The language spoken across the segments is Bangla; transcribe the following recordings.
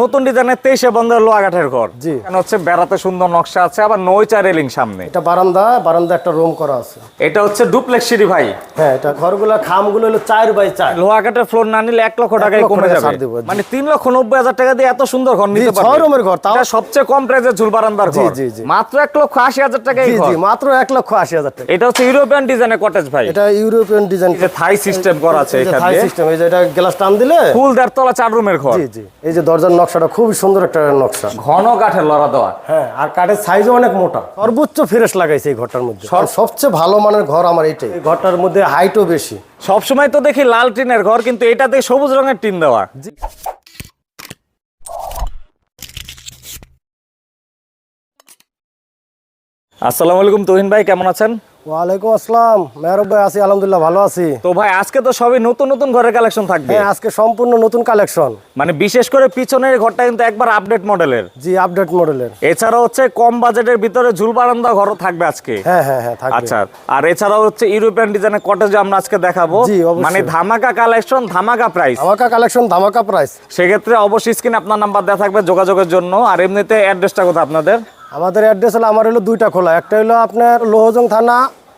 নতুন ডিজাইনের তেইশে বন্ধের লোয়াঘাটের ঘর। জি। হচ্ছে বেড়াতে সুন্দর নকশা আছে আবার নইচা রেলিং সামনে। এটা বারান্দা বারান্দা একটা রুম করা আছে। এটা হচ্ছে ডুপ্লেক্স সিঁড়ি ভাই। হ্যাঁ এটা ঘরগুলো খামগুলো হলো চার বাই চার। লোহাঘাটের ফ্লোর না নিলে এক লক্ষ টাকায় কমে যাবে। মানে তিন লক্ষ নব্বই হাজার টাকা দিয়ে এত সুন্দর ঘর নিতে পারবে। ছয় রুমের ঘর, তাও- সবচেয়ে কম প্রাইসে ঝুল বারান্দার ঘর। জি, জি। মাত্র এক লক্ষ আশি হাজার টাকা জি জি মাত্র এক লক্ষ আশি হাজার টাকা। এটা হচ্ছে ইউরোপিয়ান ডিজাইনের কটেজ ভাই। এটা ইউরোপিয়ান ডিজাইন যে থাই সিস্টেম করা আছে এখানে থাই সিস্টেম এই যে এটা গ্লাস টান দিলে ফুল দেড় তলা চার রুমের ঘর। জি জি এই যে দরজার নকশাটা খুবই সুন্দর একটা নকশা। ঘন কাঠের লড়া দেওয়া। হ্যাঁ আর কাঠের সাইজও অনেক মোটা। সর্বোচ্চ ফ্রেশ লাগাইছে এই ঘরটার মধ্যে। সবচেয়ে ভালো মানের ঘর আমার এটাই এই ঘরটার মধ্যে হাইটও বেশি। সবসময় তো দেখি লাল টিনের ঘর কিন্তু এটাতে সবুজ রঙের টিন দেওয়া। আসসালামু আলাইকুম তোহিন ভাই কেমন আছেন? ওয়ালাইকুম আসসালাম। মেহরব ভাই আছি আলহামদুলিল্লাহ ভালো আছি। তো ভাই আজকে তো সবই নতুন নতুন ঘরের কালেকশন থাকবে। হ্যাঁ আজকে সম্পূর্ণ নতুন কালেকশন মানে বিশেষ করে পিছনের ঘরটা কিন্তু একবার আপডেট মডেলের জি আপডেট মডেলের এছাড়াও হচ্ছে কম বাজেটের ভিতরে ঝুল বারান্দা ঘরও থাকবে আজকে। হ্যাঁ হ্যাঁ হ্যাঁ থাকবে। আচ্ছা আর এছাড়াও হচ্ছে ইউরোপিয়ান ডিজাইনের কটেজ আমরা আজকে দেখাবো। মানে ধামাকা কালেকশন ধামাকা প্রাইস ধামাকা কালেকশন ধামাকা প্রাইস সেক্ষেত্রে অবশ্যই স্ক্রিনে আপনার নাম্বার দেওয়া থাকবে যোগাযোগের জন্য। আর এমনিতে অ্যাড্রেসটা কোথায় আপনাদের? আমাদের অ্যাড্রেস হলো আমার হলো দুইটা খোলা। একটা হলো আপনার লোহজং থানা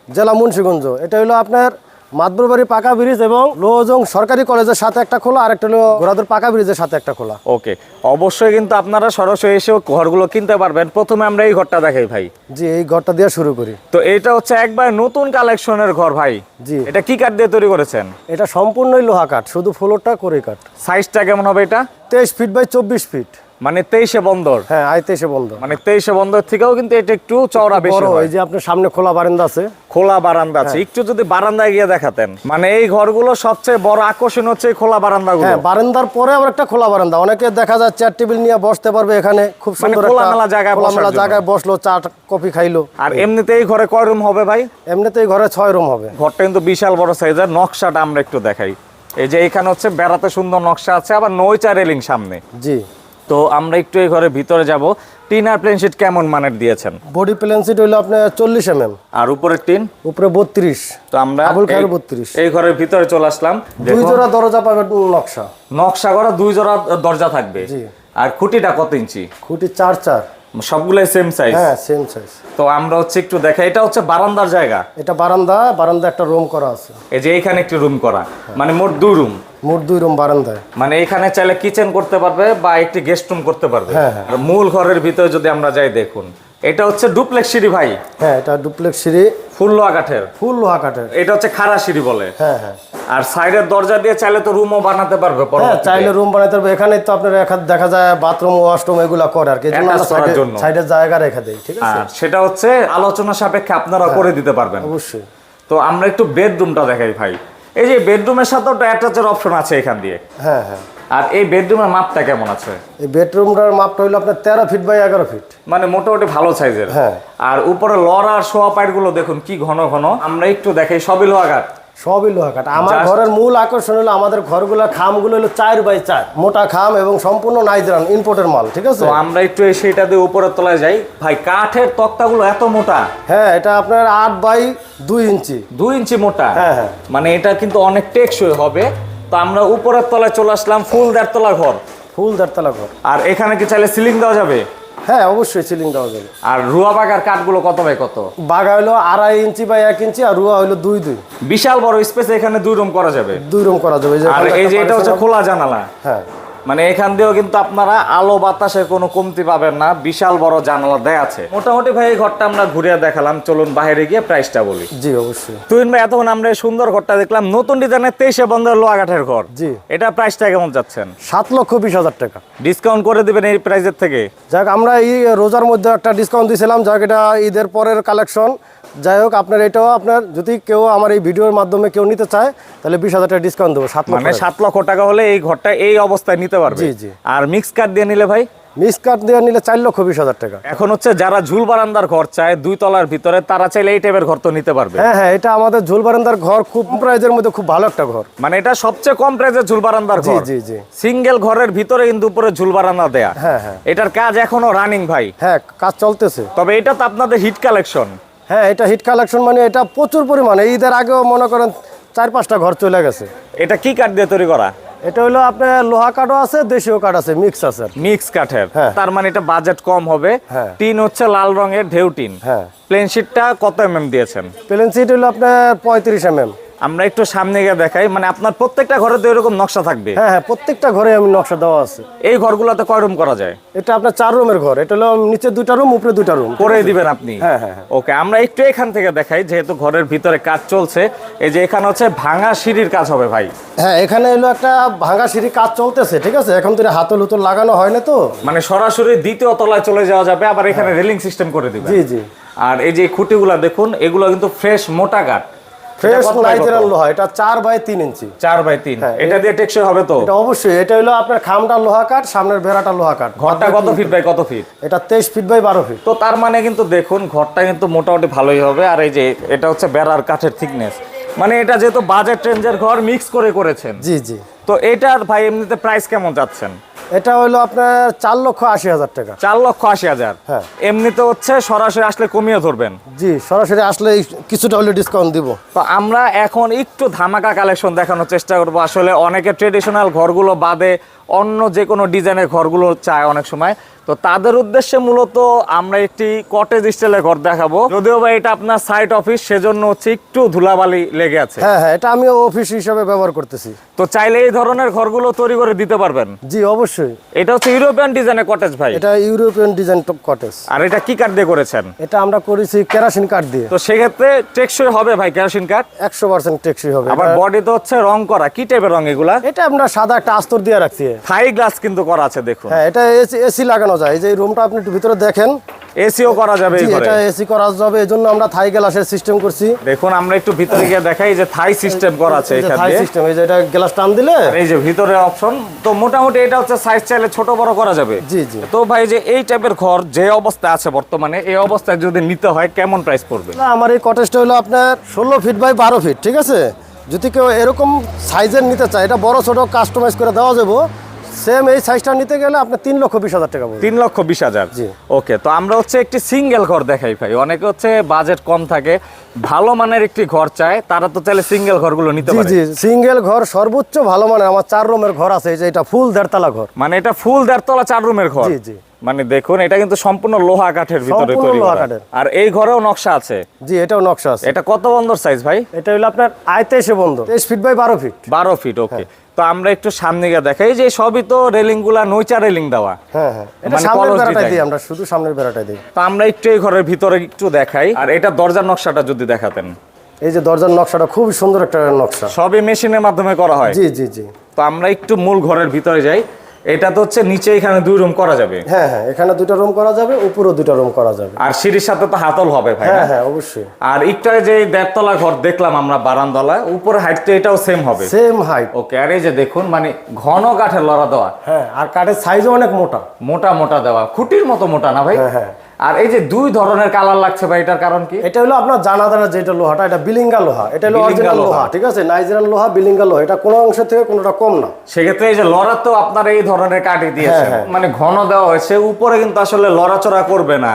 জেলা মুন্সীগঞ্জ। এটা হলো আপনার মাতবরবাড়ি পাকা ব্রিজ এবং লোহজং সরকারি কলেজের সাথে একটা খোলা আর একটা হলো ঘোড়াদুর পাকা ব্রিজের সাথে একটা খোলা। ওকে অবশ্যই কিন্তু আপনারা সরাসরি এসেও ঘরগুলো কিনতে পারবেন। প্রথমে আমরা এই ঘরটা দেখাই ভাই। জি এই ঘরটা দিয়ে শুরু করি। তো এটা হচ্ছে একবার নতুন কালেকশনের ঘর ভাই। জি। এটা কি কাঠ দিয়ে তৈরি করেছেন? এটা সম্পূর্ণই লোহা কাঠ শুধু ফ্লোরটা করে কাঠ। সাইজটা কেমন হবে এটা? তেইশ ফিট বাই চব্বিশ ফিট মানে তেইশে বন্দর। হ্যাঁ আই তেইশে বন্ধ মানে তেইশে বন্দর থেকেও কিন্তু এটা একটু চওড়া বেশি হয়। এই যে আপনার সামনে খোলা বারান্দা আছে। খোলা বারান্দা আছে। হ্যাঁ। একটু যদি বারান্দায় গিয়ে দেখাতেন। মানে এই ঘরগুলো সবচেয়ে বড় আকর্ষণ হচ্ছে এই খোলা বারান্দাগুলো। হ্যাঁ বারান্দার পরে আবার একটা খোলা বারান্দা। অনেকে দেখা যায় চেয়ার টেবিল নিয়ে বসতে পারবে এখানে। খুব মানে সুন্দর খোলামেলা জায়গায় খোলামেলা জায়গায় বসল চা কফি খাইলো। আর এমনিতে এই ঘরে কয় রুম হবে ভাই? এমনিতেই ঘরে ছয় রুম হবে। ঘরটা কিন্তু বিশাল বড় সাইজের। নকশাটা আমরা একটু দেখাই। এই যে এখানে হচ্ছে বেড়াতে সুন্দর নকশা আছে আবার নইচা রেলিং সামনে। জি। তো আমরা একটু এই ঘরের ভিতরে যাব। টিন আর প্লেন শিট কেমন মানের দিয়েছেন? বডি প্লেন শিট হইল আপনার চল্লিশ এম এম আর উপরের টিন? উপরে বত্রিশ। তো আমরা আবুল খায়ের 32 এই ঘরের ভিতরে চলে আসলাম। দুই জোড়া দরজা পাবে নকশা। নকশা করা দুই জোড়া দরজা থাকবে। জি। আর খুঁটিটা কত ইঞ্চি? খুঁটি চার চার। সবগুলাই সেম সাইজ হ্যাঁ সেম সাইজ তো আমরা হচ্ছে একটু দেখা এটা হচ্ছে বারান্দার জায়গা? এটা বারান্দা বারান্দা একটা রুম করা আছে। এই যে এখানে একটি রুম করা। মানে মোট দুই রুম মোট দুই রুম বারান্দায়। মানে এখানে চাইলে কিচেন করতে পারবে বা একটি গেস্ট রুম করতে পারবে। হ্যাঁ, হ্যাঁ। মূল ঘরের ভিতরে যদি আমরা যাই দেখুন। এটা হচ্ছে ডুপ্লেক্স সিঁড়ি ভাই। হ্যাঁ এটা ডুপ্লেক্স সিঁড়ি। ফুল লোহা কাঠের। ফুল লোহা কাঠের। এটা হচ্ছে খাড়া সিঁড়ি বলে। হ্যাঁ হ্যাঁ। আর সাইডের দরজা দিয়ে চাইলে তো রুমও বানাতে পারবে হ্যাঁ চাইলে রুম বানাতে পারবে। এখানে তো আপনার একা- দেখা যায় বাথরুম ওয়াশরুম এগুলা করে আর কি। সাইডের জায়গা রেখে দেই ঠিক আছে? সেটা হচ্ছে আলোচনা সাপেক্ষে আপনারা করে দিতে পারবেন। অবশ্যই। তো আমরা একটু বেডরুমটা দেখাই ভাই। এই যে বেডরুমের সাথেও তো অ্যাটাচের অপশন আছে এখান দিয়ে। হ্যাঁ হ্যাঁ। আর এই বেডরুমের মাপটা কেমন আছে? এই বেডরুমটার মাপটা হইল আপনার তেরো ফিট বাই এগারো ফিট মানে মোটামুটি ভালো সাইজের হ্যাঁ। আর উপরে লড় আর শোয়া পাইটগুলো দেখুন কি ঘন ঘন। আমরা একটু দেখাই সবই লোহাঘাট সবই লোহা কাঠ আমার ঘরের মূল আকর্ষণ হলো আমাদের ঘরগুলোর খামগুলো হলো চার বাই চার। মোটা খাম এবং সম্পূর্ণ নাইজরান ইম্পোর্টের মাল ঠিক আছে? তো আমরা একটু সেইটা দিয়ে উপরের তলায় যাই। ভাই কাঠের তক্তাগুলো এত মোটা। হ্যাঁ এটা আপনার আট বাই দুই ইঞ্চি। দুই ইঞ্চি মোটা? হ্যাঁ, হ্যাঁ। মানে এটা কিন্তু অনেক টেকসই হবে। তো আমরা উপরের তলায় চলে আসলাম ফুল দেড়তলা ঘর। ফুল দেড়তলা ঘর। আর এখানে কি চাইলে সিলিং দেওয়া যাবে? হ্যাঁ অবশ্যই সিলিং দেওয়া যাবে। আর রুয়া বাগার কাঠগুলো কত বাই কত? বাগা হলো আড়াই ইঞ্চি বা এক ইঞ্চি আর রুয়া হলো দুই দুই। বিশাল বড় স্পেস এখানে দুই রুম করা যাবে। দুই রুম করা যাবে আর এই যে এটা হচ্ছে খোলা জানালা। হ্যাঁ। মানে এখান দিয়েও কিন্তু আপনারা আলো বাতাসে কোনো কমতি পাবেন না বিশাল বড় জানালা দেয়া আছে। মোটামুটি ভাই এই ঘরটা আমরা ঘুরিয়ে দেখালাম চলুন বাইরে গিয়ে প্রাইসটা বলি। জি অবশ্যই। তুহিন ভাই এতক্ষণ আমরা এই সুন্দর ঘরটা দেখলাম নতুন ডিজাইনের তেইশে বন্ধের লোয়াঘাটের ঘর। জি। এটা প্রাইসটা কেমন যাচ্ছেন সাত লক্ষ বিশ হাজার টাকা। ডিসকাউন্ট করে দিবেন এই প্রাইসের থেকে? যাক আমরা এই রোজার মধ্যে একটা ডিসকাউন্ট দিয়েছিলাম যাক এটা ঈদের পরের কালেকশন যাই হোক আপনার এটাও আপনার যদি কেউ আমার এই ভিডিওর মাধ্যমে কেউ নিতে চায় তাহলে বিশ হাজার টাকা ডিসকাউন্ট দেবো সাত মানে সাত লক্ষ টাকা হলে এই ঘরটা এই অবস্থায় নিতে পারবে? জি, জি। আর মিক্স কার্ড দিয়ে নিলে ভাই? মিস কাট দিয়ে নিলে চার লক্ষ বিশ হাজার টাকা। এখন হচ্ছে যারা ঝুল বারান্দার ঘর চায় দুই তলার ভিতরে তারা চাইলে এই টাইপের ঘর তো নিতে পারবে। হ্যাঁ হ্যাঁ এটা আমাদের ঝুল বারান্দার ঘর খুব প্রাইজের মধ্যে খুব ভালো একটা ঘর। মানে এটা সবচেয়ে কম প্রাইজের ঝুল বারান্দার ঘর। জি জি। সিঙ্গেল ঘরের ভিতরে কিন্তু উপরে ঝুল বারান্দা দেয়া। হ্যাঁ হ্যাঁ। এটার কাজ এখনও রানিং ভাই। হ্যাঁ কাজ চলতেছে। তবে এটা তো আপনাদের হিট কালেকশন হ্যাঁ এটা হিট কালেকশন মানে এটা প্রচুর পরিমাণে। ঈদের আগেও মনে করেন চার পাঁচটা ঘর চলে গেছে। এটা কি কাঠ দিয়ে তৈরি করা? এটা হলো আপনার লোহা কাঠও আছে দেশীয় কাঠ আছে মিক্স আছে। মিক্স কাঠের। হ্যাঁ। তার মানে এটা বাজেট কম হবে। হ্যাঁ। টিন হচ্ছে লাল রঙের ঢেউ টিন। হ্যাঁ। প্লেন শিটটা কত এমএম দিয়েছেন? প্লেন শিট হলো আপনার পঁয়ত্রিশ এম এম আমরা একটু সামনে গিয়ে দেখাই। মানে আপনার প্রত্যেকটা ঘরে তো এরকম নকশা থাকবে? হ্যাঁ হ্যাঁ প্রত্যেকটা ঘরে আমি নকশা দেওয়া আছে। এই ঘরগুলোতে কয় রুম করা যায়? এটা আপনার চার রুমের ঘর। এটা হলো নিচে দুটা রুম উপরে দুইটা রুম করে দিবেন আপনি? হ্যাঁ, হ্যাঁ, হ্যাঁ। ওকে আমরা একটু এখান থেকে দেখাই যেহেতু ঘরের ভিতরে কাজ চলছে। এই যে এখানে হচ্ছে ভাঙা সিঁড়ির কাজ হবে ভাই। হ্যাঁ এখানে হলো একটা ভাঙা সিঁড়ি কাজ চলতেছে ঠিক আছে? এখন তো হাতল হুতল লাগানো হয় না তো। মানে সরাসরি দ্বিতীয় তলায় চলে যাওয়া যাবে আবার এখানে রেলিং সিস্টেম করে দিবেন। জি জি। আর এই যে খুঁটিগুলা দেখুন এগুলো কিন্তু ফ্রেশ মোটা কাঠ ফ্রেশ এটা বাই? নাইজেরিয়ান লোহা এটা ইঞ্চি। বাই হ্যাঁ, এটা দিয়ে টেকসই হবে তো? এটা অবশ্যই এটা হলো আপনার খামটা লোহা সামনের লোহা ঘরটা কত ফিট বাই কত ফিট এটা তেইশ ফিট বাই বারো ফিট তো তার মানে কিন্তু দেখুন ঘরটা কিন্তু মোটামুটি ভালোই হবে আর এই যে এটা হচ্ছে বেড়ার কাঠের থিকনেস মানে এটা যেহেতু বাজেট রেঞ্জের ঘর মিক্স করে করেছেন। জি জি। তো এটার ভাই এমনিতে প্রাইস কেমন যাচ্ছেন এটা হলো আপনার চার লক্ষ আশি হাজার টাকা। চার লক্ষ আশি হাজার। হ্যাঁ। এমনিতে হচ্ছে সরাসরি আসলে কমিয়ে ধরবেন। জি সরাসরি আসলে কিছুটা হলে ডিসকাউন্ট দিব। তো আমরা এখন একটু ধামাকা কালেকশন দেখানোর চেষ্টা করব। আসলে অনেকে ট্রেডিশনাল ঘরগুলো বাদে অন্য যে কোনো ডিজাইনের ঘরগুলো চায় অনেক সময়। তো তাদের উদ্দেশ্যে মূলত আমরা একটি কটেজ স্টাইলের ঘর দেখাবো। যদিও বা এটা আপনার সাইট অফিস সেজন্য হচ্ছে একটু ধুলাবালি লেগে আছে। হ্যাঁ হ্যাঁ এটা আমি অফিস হিসাবে ব্যবহার করতেছি। তো চাইলে এই ধরনের ঘরগুলো তৈরি করে দিতে পারবেন। জি অবশ্যই। এটা হচ্ছে ইউরোপিয়ান ডিজাইনের কটেজ ভাই। এটা ইউরোপিয়ান ডিজাইন কটেজ আর এটা কি কাঠ দিয়ে করেছেন? এটা আমরা করেছি কেরাসিন কাঠ দিয়ে। তো সেক্ষেত্রে টেকসই হবে ভাই কেরাসিন কাঠ একশো পার্সেন্ট টেকসই হবে। আবার বডি তো হচ্ছে রং করা। কি টাইপের রং এগুলা? এটা আমরা সাদা একটা আস্তর দিয়ে রাখছি। থাই গ্লাস কিন্তু করা আছে দেখুন। হ্যাঁ এটা এসি লাগানো যায়। এই যে রুমটা আপনি একটু ভিতরে দেখেন। এসিও করা যাবে এটা এসি করা যাবে আমরা থাই গ্লাসের সিস্টেম করছি। দেখুন আমরা একটু ভিতরে গিয়ে দেখাই যে থাই সিস্টেম করা আছে এখানে থাই সিস্টেম এই যে এটা গ্লাস টান দিলে এই যে ভিতরে অপশন তো মোটামুটি এটা হচ্ছে সাইজ চাইলে ছোট বড় করা যাবে। জি জি। তো ভাই যে এই টাইপের ঘর যে অবস্থায় আছে বর্তমানে এই অবস্থায় যদি নিতে হয় কেমন প্রাইস পড়বে? না, আমার এই কটেজটা হলো আপনার ষোলো ফিট বাই বারো ফিট ঠিক আছে? যদি কেউ এরকম সাইজের নিতে চায় এটা বড় ছোট কাস্টমাইজ করে দেওয়া যাব। সেম এই সাইজটা নিতে গেলে আপনার তিন লক্ষ বিশ হাজার টাকা তিন লক্ষ বিশ হাজার। জি। ওকে তো আমরা হচ্ছে একটি সিঙ্গেল ঘর দেখাই ভাই। অনেকে হচ্ছে বাজেট কম থাকে ভালো মানের একটি ঘর চায় তারা তো চাইলে সিঙ্গেল ঘরগুলো নিতে পারে। জি সিঙ্গেল ঘর সর্বোচ্চ ভালো মানে আমার চার রুমের ঘর আছে যে এটা ফুল দেড়তলা ঘর। মানে এটা ফুল দেড়তলা চার রুমের ঘর? জি, জি। মানে দেখুন এটা কিন্তু সম্পূর্ণ লোহা কাঠের ভিতরে তৈরি। আর এই ঘরেও নকশা আছে? জি এটাও নকশা আছে। এটা কত বন্দর সাইজ ভাই? এটা হলো আপনার আয়তে এসে বন্ধ তেইশ ফিট বাই বারো ফিট বারো ফিট ওকে হ্যাঁ। তো আমরা একটু সামনে গিয়ে দেখাই। যে সবই তো রেলিংগুলা রেলিং দেওয়া। হ্যাঁ হ্যাঁ। এটা মানে সামনের বেড়াটাই দিই আমরা শুধু সামনের বেড়াটাই দিই। তো আমরা একটু এই ঘরের ভিতরে একটু দেখাই। আর এটা দরজার নকশাটা যদি দেখাতেন। এই যে দরজার নকশাটা খুবই সুন্দর একটা নকশা। সবই মেশিনের মাধ্যমে করা হয়। জি জি জি। তো আমরা একটু মূল ঘরের ভিতরে যাই। এটা তো হচ্ছে নিচে এখানে দুই রুম করা যাবে। হ্যাঁ হ্যাঁ এখানে দুটো রুম করা যাবে উপরেও দুটো রুম করা যাবে। আর সিঁড়ির সাথে তো হাতল হবে ভাই হ্যাঁ হ্যাঁ অবশ্যই। আর একটু যে দেড়তলা ঘর দেখলাম আমরা বারান্দলা উপরে হাইট তো এটাও সেম হবে। সেম হাইট ওকে আর এই যে দেখুন মানে ঘন কাঠের লড়া দেওয়া। হ্যাঁ আর কাঠের সাইজও অনেক মোটা। মোটা মোটা দেওয়া। খুঁটির মতো মোটা না ভাই? হ্যাঁ, হ্যাঁ। আর এই যে দুই ধরনের কালার লাগছে ভাই এটার কারণ কি? এটা হলো আপনার জানা জানা যেটা লোহাটা এটা বিলিঙ্গা লোহা। এটা হলো অরিজিনাল লোহা। ঠিক আছে? নাইজেরিয়ান লোহা বিলিঙ্গা লোহা এটা কোনো অংশ থেকে কোনোটা কম না। সেক্ষেত্রে এই যে লড়া তো আপনার এই ধরনের কাটি দিয়েছে। হ্যাঁ, হ্যাঁ। মানে ঘন দেওয়া হয়েছে উপরে কিন্তু আসলে লড়াচড়া করবে না।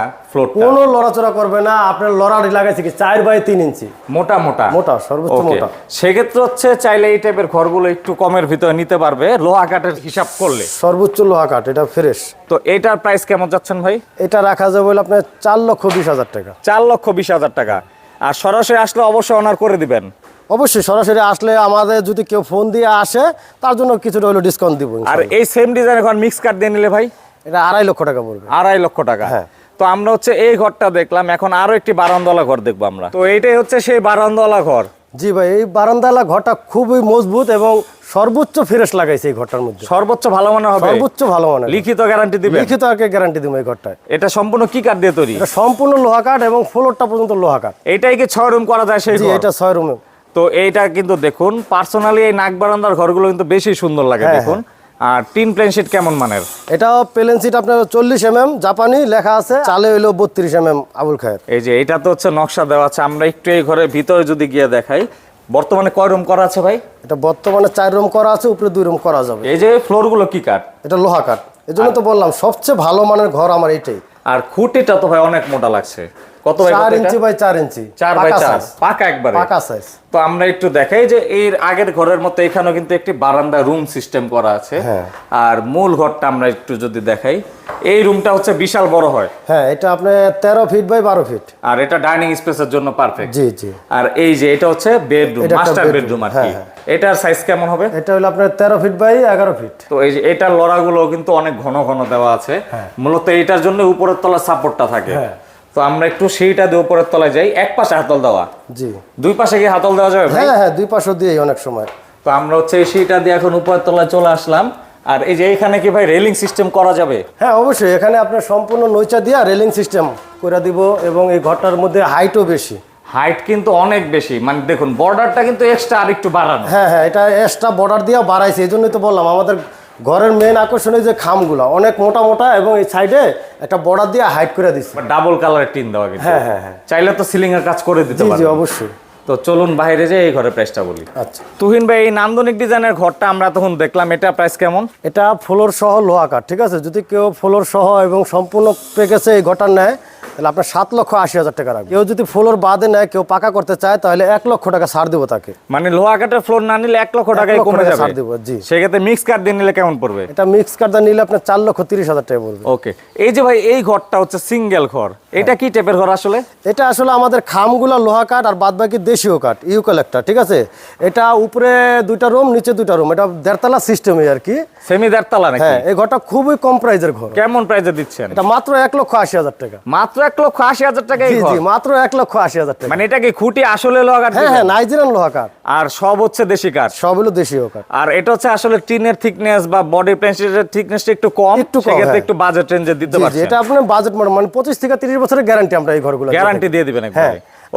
কোনো লড়াচড়া করবে না আপনার লাগাইছে কি চার বাই তিন ইঞ্চি? মোটা মোটা। মোটা সর্বোচ্চ মোটা। সেক্ষেত্রে হচ্ছে চাইলে এই টাইপের ঘরগুলো একটু কমের ভিতরে নিতে পারবে লোহা কাঠের হিসাব করলে। সর্বোচ্চ লোহা কাঠ এটা ফ্রেশ তো এটার প্রাইস কেমন যাচ্ছেন ভাই? এটা রাখা যাবে বলে আপনার চার লক্ষ বিশ হাজার টাকা। চার লক্ষ বিশ হাজার টাকা। আর সরাসরি আসলে অবশ্যই অনার করে দিবেন। অবশ্যই সরাসরি আসলে আমাদের যদি কেউ ফোন দিয়ে আসে তার জন্য কিছুটা হলো ডিসকাউন্ট দিব আর এই সেম ডিজাইন এখন মিক্স কাঠ দিয়ে নিলে ভাই? এটা আড়াই লক্ষ টাকা পড়বে। আড়াই লক্ষ টাকা। হ্যাঁ। তো আমরা হচ্ছে এই ঘরটা দেখলাম এখন আরও একটি বারান্দওয়ালা ঘর দেখব আমরা। তো এইটাই হচ্ছে সেই বারান্দওয়ালা ঘর। জি ভাই এই বারান্দালা ঘরটা খুবই মজবুত এবং সর্বোচ্চ ফ্রেশ লাগাইছে এই ঘরটার মধ্যে। সর্বোচ্চ ভালো মনে হবে? সর্বোচ্চ ভালো মানে লিখিত গ্যারান্টি দিবেন? লিখিত আগে গ্যারান্টি দিব এই ঘরটায়। এটা সম্পূর্ণ কি কাঠ দিয়ে তৈরি? এটা সম্পূর্ণ লোহা কাঠ এবং ফ্লোরটা পর্যন্ত লোহা কাঠ। এটাই কি ছয় রুম করা যায় সেই জি এটা ছয় রুম তো এইটা কিন্তু দেখুন পার্সোনালি এই নাক বারান্দার ঘরগুলো কিন্তু বেশি সুন্দর লাগে হ্যাঁ, দেখুন। আর টিন প্লেন শিট কেমন মানের? এটা প্লেন সিট আপনার চল্লিশ এম এম জাপানি লেখা আছে চালে হইল বত্রিশ এম এম আবুল খায়ের। এই যে এটা তো হচ্ছে নকশা দেওয়া আছে আমরা একটু এই ঘরের ভিতরে যদি গিয়ে দেখাই বর্তমানে কয় রুম করা আছে ভাই? এটা বর্তমানে চার রুম করা আছে উপরে দুই রুম করা যাবে। এই যে ফ্লোরগুলো কি কাঠ? এটা লোহা কাঠ। এই জন্য তো বললাম সবচেয়ে ভালো মানের ঘর আমার এইটাই। আর খুঁটিটা তো ভাই অনেক মোটা লাগছে। কত বাই চার কত ইঞ্চি বাই চার ইঞ্চি। চার বাই পাকা চার। size, পাকা একবারে। পাকা সাইজ তো আমরা একটু দেখাই যে এর আগের ঘরের মতো এখানেও কিন্তু একটি বারান্দা রুম সিস্টেম করা আছে। হ্যাঁ। আর মূল ঘরটা আমরা একটু যদি দেখাই এই রুমটা হচ্ছে বিশাল বড় হয়। হ্যাঁ এটা আপনার তেরো ফিট বাই বারো ফিট আর এটা ডাইনিং স্পেসের জন্য পারফেক্ট জি জি। আর এই যে এটা হচ্ছে বেডরুম মাস্টার বেডরুম আর কি। হ্যাঁ, এটার সাইজ কেমন হবে? এটা হলো আপনার তেরো ফিট বাই এগারো ফিট তো এই যে এটার লড়াগুলো কিন্তু অনেক ঘন ঘন দেওয়া আছে। হ্যাঁ। মূলত এটার জন্য উপরের তলার সাপোর্টটা থাকে। হ্যাঁ। তো আমরা একটু সেইটা দিয়ে উপরের তলায় যাই এক পাশে হাতল দেওয়া। জি। দুই পাশে গিয়ে হাতল দেওয়া যাবে হ্যাঁ হ্যাঁ দুই পাশও দিয়ে অনেক সময়। তো আমরা হচ্ছে এই সেইটা দিয়ে এখন উপরের তলায় চলে আসলাম। আর এই যে এখানে কি ভাই রেলিং সিস্টেম করা যাবে? হ্যাঁ অবশ্যই। এখানে আপনার সম্পূর্ণ নৈচা দিয়া রেলিং সিস্টেম করে দিব এবং এই ঘরটার মধ্যে হাইটও বেশি। হাইট কিন্তু অনেক বেশি। মানে দেখুন বর্ডারটা কিন্তু এক্সট্রা আরেকটু বাড়ানো। হ্যাঁ হ্যাঁ এটা এক্সট্রা বর্ডার দিয়ে বাড়াইছে এই জন্যই তো বললাম। আমাদের ঘরের মেন আকর্ষণ যে খামগুলো অনেক মোটা মোটা এবং এই সাইডে একটা বর্ডার দিয়ে হাইট করে দিচ্ছে ডাবল কালারের টিন দেওয়া কিন্তু। হ্যাঁ হ্যাঁ হ্যাঁ। চাইলে তো সিলিং এর কাজ করে দিতে জি অবশ্যই। তো চলুন বাইরে যে এই ঘরের প্রাইসটা বলি। আচ্ছা। তুহিন ভাই এই নান্দনিক ডিজাইনের ঘরটা আমরা তখন দেখলাম এটা প্রাইস কেমন? এটা ফ্লোর সহ লোহা কাঠ ঠিক আছে? যদি কেউ ফ্লোর সহ এবং সম্পূর্ণ প্যাকেজে এই ঘরটা নেয় তাহলে আপনার সাত লক্ষ আশি হাজার টাকা রাখবে। কেউ যদি ফ্লোর বাদে নেয় কেউ পাকা করতে চায় তাহলে এক লক্ষ টাকা ছাড় দিব তাকে। মানে লোহা কাঠের ফ্লোর না নিলে এক লক্ষ টাকায় কমে টাকা যাবে? ছাড় দেবো, জি। সেক্ষেত্রে মিক্স কাঠ দিয়ে নিলে কেমন পড়বে? এটা মিক্স কার্ডটা নিলে আপনার চার লক্ষ তিরিশ হাজার টাকা পড়বে। ওকে এই যে ভাই এই ঘরটা হচ্ছে সিঙ্গেল ঘর। এটা কি টাইপের ঘর আসলে? এটা আসলে আমাদের খামগুলো লোহা কাঠ আর বাদ বাকি দেশীয় কাঠ ইউকালেক্টার ঠিক আছে? এটা উপরে দুইটা রুম নিচে দুইটা রুম এটা দেড়তলা সিস্টেমে আর কি। সেমি দেড়তলা নাকি? হ্যাঁ এই ঘরটা খুবই কম প্রাইজের ঘর। কেমন প্রাইসে দিচ্ছেন? এটা মাত্র এক লক্ষ আশি হাজার টাকা। মাত্র এক লক্ষ আশি হাজার টাকা জি মাত্র এক লক্ষ আশি হাজার টাকা। মানে এটা কি খুঁটি আসলে লোহা কাঠ হ্যাঁ হ্যাঁ নাইজেরিয়ান লোহা কাঠ। আর সব হচ্ছে দেশি কাঠ? সব হলো দেশীয় কাঠ। আর এটা হচ্ছে আসলে টিনের থিকনেস বা বডি প্যান্সের থিকনেসটা একটু কম একটু হ্যাঁ। একটু বাজেট রেঞ্জে দিতে পারছেন। এটা আপনার বাজেট মানে পঁচিশ থেকে তিরিশ বছরের গ্যারান্টি আমরা এই ঘরগুলো গ্যারান্টি দিয়ে দিবেন হ্যাঁ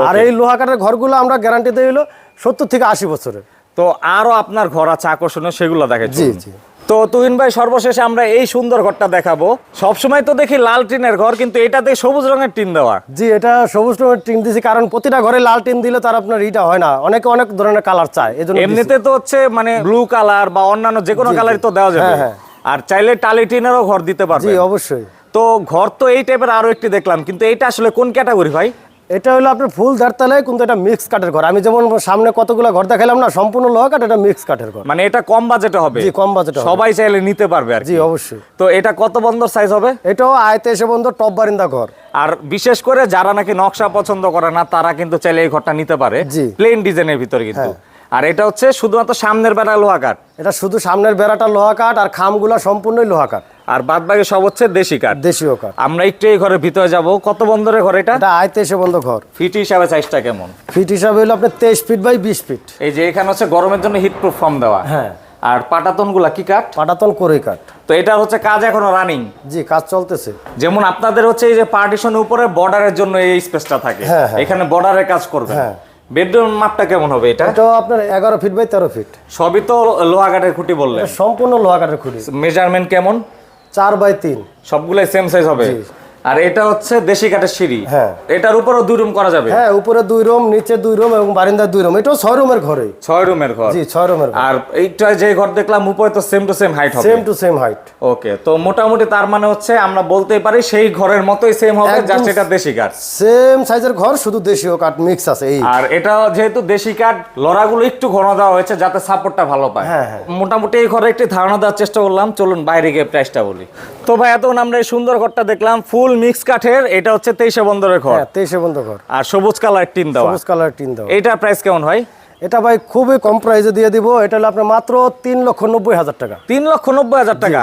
আর এই লোহা কাঠের ঘরগুলো আমরা গ্যারান্টি দিয়ে হলো সত্তর থেকে আশি বছরের। তো আরও আপনার ঘর আছে আকর্ষণীয় সেগুলো দেখে জি, জি। তো তুহিন ভাই সর্বশেষে আমরা এই সুন্দর ঘরটা দেখাবো। সবসময় তো দেখি লাল টিনের ঘর কিন্তু এটাতে সবুজ রঙের টিন দেওয়া। জি এটা সবুজ রঙের টিন দিছি কারণ প্রতিটা ঘরে লাল টিন দিলে তার আপনার ইটা হয় না। অনেকে অনেক ধরনের কালার চায় এই জন্য দিছি। এমনিতে তো হচ্ছে মানে ব্লু কালার বা অন্যান্য যে কোনো জি, জি। কালারই তো দেওয়া যাবে। হ্যাঁ, হ্যাঁ। আর চাইলে টালি টিনেরও ঘর দিতে জি পারবে অবশ্যই। তো ঘর তো এই টাইপের আরও একটি দেখলাম কিন্তু এটা আসলে কোন ক্যাটাগরি ভাই? এটা হলো আপনার ফুল ধারতালায় কিন্তু এটা মিক্স কাঠের ঘর। আমি যেমন সামনে কতগুলো ঘর দেখালাম না সম্পূর্ণ লোহা কাঠ এটা মিক্স কাঠের ঘর। মানে এটা কম বাজেটে হবে? জি কম বাজেট সবাই চাইলে নিতে পারবে আর জি অবশ্যই। তো এটা কত বন্দর সাইজ হবে? এটাও আয়তে এসে বন্ধ টপ বারিন্দা ঘর। আর বিশেষ করে যারা নাকি নকশা পছন্দ করে না তারা কিন্তু চাইলে এই ঘরটা নিতে পারে। জি। প্লেন ডিজাইনের ভিতরে কিন্তু। আর এটা হচ্ছে শুধুমাত্র সামনের বেড়া লোহা কাঠ। এটা শুধু সামনের বেড়াটা লোহা কাঠ আর খামগুলা সম্পূর্ণই লোহা কাঠ। আর বাদ বাকি সব হচ্ছে দেশি কাঠ। দেশীয় কাঠ। আমরা একটু এই ঘরের ভিতরে যাব। কত বন্দরের ঘর এটা? এটা আয়তে এসে বন্ধ ঘর। ফিট হিসাবে সাইজটা কেমন? ফিট হিসাবে হলো আপনার তেইশ ফিট বাই বিশ ফিট। এই যে এখানে হচ্ছে গরমের জন্য হিট প্রুফ ফর্ম দেওয়া। হ্যাঁ। আর পাটাতনগুলা কি কাঠ? পাটাতন করেই কাঠ। তো এটা হচ্ছে কাজ এখনও রানিং জি কাজ চলতেছে। যেমন আপনাদের হচ্ছে এই যে পার্টিশনের উপরে বর্ডারের জন্য এই স্পেসটা থাকে। হ্যাঁ, হ্যাঁ। এখানে বর্ডারের কাজ করবে হ্যাঁ। বেডরুম মাপটা কেমন হবে এটা? এটাও আপনার এগারো ফিট বাই তেরো ফিট। সবই তো লোহা কাঠের খুঁটি বললেন। সম্পূর্ণ লোহা কাঠের খুঁটি। মেজারমেন্ট কেমন? চার বাই তিন সবগুলাই সেম সাইজ হবে। আর এটা হচ্ছে দেশি কাঠের সিঁড়ি। হ্যাঁ। এটার উপরও দুই রুম করা যাবে? হ্যাঁ উপরে দুই রুম নিচে দুই রুম এবং বারিন্দায় দুই রুম। এটাও ছয় রুমের ঘরে ছয় রুমের ঘর। জি ছয় রুমের আর এইটা যে ঘর দেখলাম উপরে তো সেম টু সেম হাইট হবে। Same to same height okay তো মোটামুটি তার মানে হচ্ছে আমরা বলতেই পারি সেই ঘরের মতোই সেম হবে জাস্ট এটা দেশি কাঠ। সেম সাইজের ঘর শুধু দেশীয় কাঠ মিক্স আছে এই। আর এটা যেহেতু দেশি কাঠ লড়াগুলো একটু ঘন দেওয়া হয়েছে যাতে সাপোর্টটা ভালো পায়। হ্যাঁ, হ্যাঁ। মোটামুটি এই ঘরে একটি ধারণা দেওয়ার চেষ্টা করলাম চলুন বাইরে গিয়ে প্রাইসটা বলি। তো ভাই এতক্ষণ আমরা এই সুন্দর ঘরটা দেখলাম ফুল মিক্স কাঠের এটা হচ্ছে তেইশে বন্দরের ঘর। হ্যাঁ তেইশে বন্ধ ঘর। আর সবুজ কালার টিন দেওয়া। সবুজ কালার টিন দাও এইটার প্রাইস কেমন হয়? এটা ভাই খুবই কম প্রাইসে দিয়ে দিব। এটা হলো আপনার মাত্র তিন লক্ষ নব্বই হাজার টাকা। তিন লক্ষ নব্বই হাজার টাকা।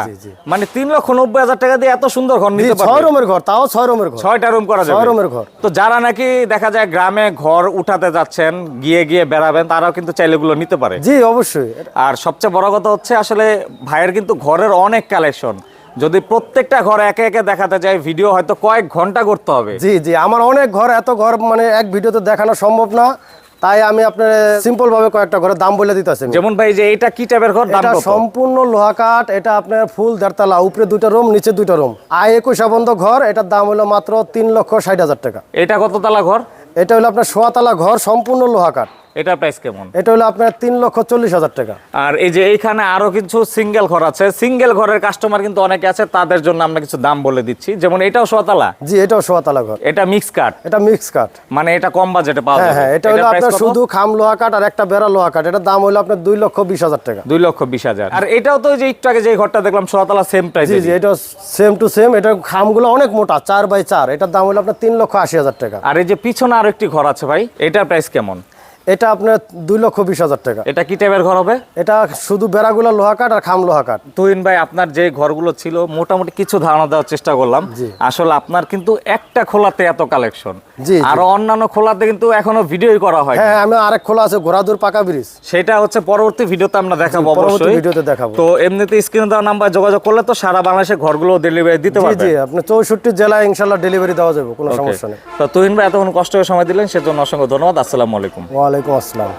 মানে তিন লক্ষ নব্বই হাজার টাকা দিয়ে এত সুন্দর ঘর নিতে ছয় রুমের ঘর তাও ছয় রুমের ঘর। ছয়টা রুম করা যাবে। ছয় রুমের ঘর। তো যারা নাকি দেখা যায় গ্রামে ঘর উঠাতে যাচ্ছেন গিয়ে গিয়ে বেড়াবেন তারাও কিন্তু চাইলে গুলো নিতে পারে। জি অবশ্যই। আর সবচেয়ে বড় কথা হচ্ছে আসলে ভাইয়ের কিন্তু ঘরের অনেক কালেকশন যদি প্রত্যেকটা ঘর একে একে দেখাতে যায় ভিডিও হয়তো কয়েক ঘণ্টা করতে হবে। জি জি আমার অনেক ঘর এত ঘর মানে এক ভিডিওতে দেখানো সম্ভব না। তাই আমি আপনার সিম্পল ভাবে কয়েকটা ঘরের দাম বলে দিতেছি যেমন ভাই যে এটা কি টাইপের ঘর? দাম এটা সম্পূর্ণ লোহা কাঠ এটা আপনার ফুল দেড়তলা উপরে দুইটা রুম নিচে দুইটা রুম আয় একুশ বন্ধ ঘর এটার দাম হলো মাত্র তিন লক্ষ ষাট হাজার টাকা। এটা কত তালা ঘর? এটা হলো আপনার সোয়াতলা ঘর সম্পূর্ণ লোহা কাঠ। এটা প্রাইস কেমন? এটা হলো আপনার তিন লক্ষ চল্লিশ হাজার টাকা। আর এই যে এইখানে আরও কিছু সিঙ্গেল ঘর আছে। সিঙ্গেল ঘরের কাস্টমার কিন্তু অনেকে আছে তাদের জন্য আমরা কিছু দাম বলে দিচ্ছি। যেমন এটাও সোয়াতালা জি এটাও সোয়াতালা ঘর। এটা মিক্স কাট এটা মিক্স কাঠ মানে এটা কম বাজেটে পাওয়া হ্যাঁ যাবে। হ্যাঁ এটা হলো আপনার শুধু খাম লোহা কাঠ আর একটা বেড়া লোহা কাঠ এটার দাম হলো আপনার দুই লক্ষ বিশ হাজার টাকা। দুই লক্ষ বিশ হাজার। আর এটাও তো যে একটু আগে যে ঘরটা দেখলাম সোয়াতালা সেম প্রাইস জি জি এটা সেম টু সেম এটা খামগুলো অনেক মোটা চার বাই চার। এটার দাম হলো আপনার তিন লক্ষ আশি হাজার টাকা। আর এই যে পিছনে আরও একটি ঘর আছে ভাই এটার প্রাইস কেমন? এটা আপনার দুই লক্ষ বিশ হাজার টাকা। এটা কি টাইপের ঘর হবে? এটা শুধু বেড়াগুলো লোহা কাঠ আর খাম লোহা কাঠ। তুহিন ভাই আপনার যে ঘরগুলো ছিল মোটামুটি কিছু ধারণা দেওয়ার চেষ্টা করলাম। আসলে আপনার কিন্তু একটা খোলাতে এত কালেকশন। আর অন্যান্য খোলাতে কিন্তু এখনও ভিডিওই করা হয় হ্যাঁ আমি আরেক খোলা আছে ঘোড়াদুর পাকা ব্রিজ। সেটা হচ্ছে পরবর্তী ভিডিওতে আমরা দেখাবো অবশ্যই। ভিডিওতে দেখাবো। তো এমনিতে স্ক্রিনে দেওয়া নাম্বার যোগাযোগ করলে তো সারা বাংলাদেশে ঘরগুলো ডেলিভারি দিতে পারবে জি আপনি চৌষট্টি জেলায় ইনশাল্লাহ ডেলিভারি দেওয়া যাবে কোনো সমস্যা নেই। তো তুহিন ভাই এতক্ষণ কষ্ট করে সময় দিলেন সেজন্য অসংখ্য ধন্যবাদ। আসসালামু আলাইকুম। ওয়ালাইকুম আসসালাম